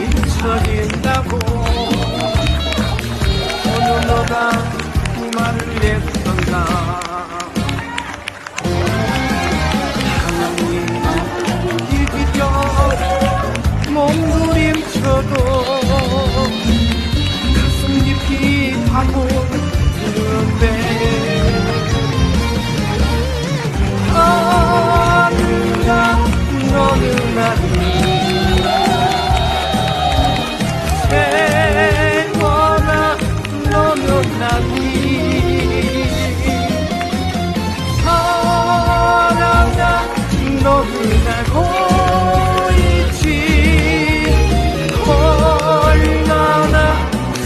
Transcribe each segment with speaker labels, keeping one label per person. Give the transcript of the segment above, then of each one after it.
Speaker 1: 잊혀진다고. 어느 너가 그 말을 했었나 하나님 이기려 몸부림쳐도 가슴 깊이 파고 너는 알고 있지 얼마나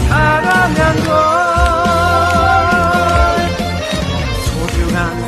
Speaker 1: 사랑한 걸 소중한